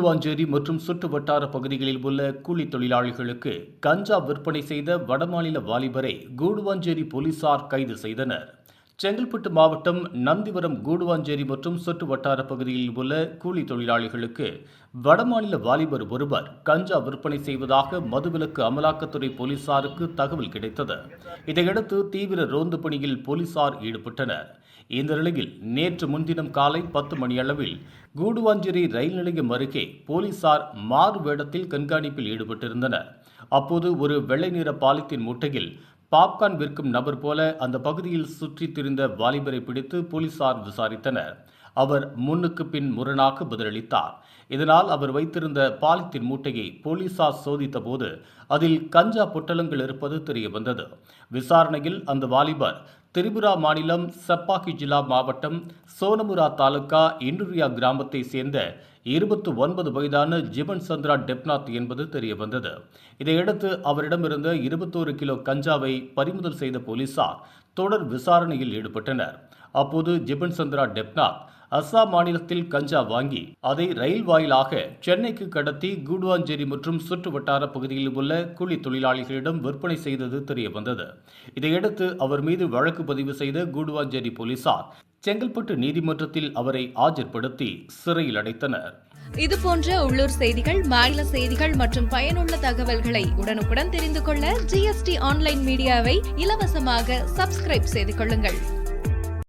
கூடுவாஞ்சேரி மற்றும் சுற்று வட்டார பகுதிகளில் உள்ள கூலி தொழிலாளிகளுக்கு கஞ்சா விற்பனை செய்த வடமாநில வாலிபரை கூடுவாஞ்சேரி போலீசார் கைது செய்தனர். செங்கல்பட்டு மாவட்டம் நந்திவரம் கூடுவாஞ்சேரி மற்றும் சுற்று வட்டார பகுதியில் உள்ள கூலி தொழிலாளிகளுக்கு வடமாநில வாலிபர் ஒருவர் கஞ்சா விற்பனை செய்வதாக மதுவிலக்கு அமலாக்கத்துறை போலீசாருக்கு தகவல் கிடைத்தது. இதையடுத்து தீவிர ரோந்து பணியில் போலீசார் ஈடுபட்டனர். இந்த நிலையில் நேற்று முன்தினம் காலை பத்து மணியளவில் கூடுவாஞ்சேரி ரயில் நிலையம் அருகே போலீசார் மாறு வேடத்தில் கண்காணிப்பில் ஈடுபட்டிருந்தனர். அப்போது ஒரு வெள்ளை நிற பாலித்தீன் மூட்டையில் பாப்கார்ன் விற்கும் நபர் போல அந்த பகுதியில் சுற்றித் திரிந்த வாலிபரை பிடித்து போலீசார் விசாரித்தனர். அவர் முன்னுக்கு பின் முரணாக பதிலளித்தார். இதனால் அவர் வைத்திருந்த பாலித்தீன் மூட்டையை போலீசார் சோதித்தபோது அதில் கஞ்சா பொட்டலங்கள் இருப்பது தெரியவந்தது விசாரணையில் அந்த வாலிபர் திரிபுரா மாநிலம் சப்பாக்கி ஜில்லா மாவட்டம் சோனமுரா தாலுகா இண்டுரியா கிராமத்தை சேர்ந்த இருபத்து ஒன்பது வயதான ஜிபன் சந்திரா டெப்நாத் என்பது தெரியவந்தது. இதையடுத்து அவரிடமிருந்த இருபத்தோரு கிலோ கஞ்சாவை பறிமுதல் செய்த போலீசார் தொடர் விசாரணையில் ஈடுபட்டனர். அப்போது ஜிபன் சந்திரா டெப்நாத் அஸ்ஸாம் மாநிலத்தில் கஞ்சா வாங்கி அதை ரயில் வாயிலாக சென்னைக்கு கடத்தி கூடுவாஞ்சேரி மற்றும் சுற்று வட்டார பகுதியில் உள்ள கூலி தொழிலாளிகளிடம் விற்பனை செய்தது தெரியவந்தது. இதையடுத்து அவர் மீது வழக்கு பதிவு செய்த கூடுவாஞ்சேரி போலீசார் செங்கல்பட்டு நீதிமன்றத்தில் அவரை ஆஜர்படுத்தி சிறையில் அடைத்தனர். இது போன்ற உள்ளூர் செய்திகள் மாநில செய்திகள் மற்றும் பயனுள்ள தகவல்களை உடனுக்குடன் தெரிந்து கொள்ள ஜிஎஸ்டி ஆன்லைன் மீடியாவை இலவசமாக சப்ஸ்கிரைப் செய்து கொள்ளுங்கள்.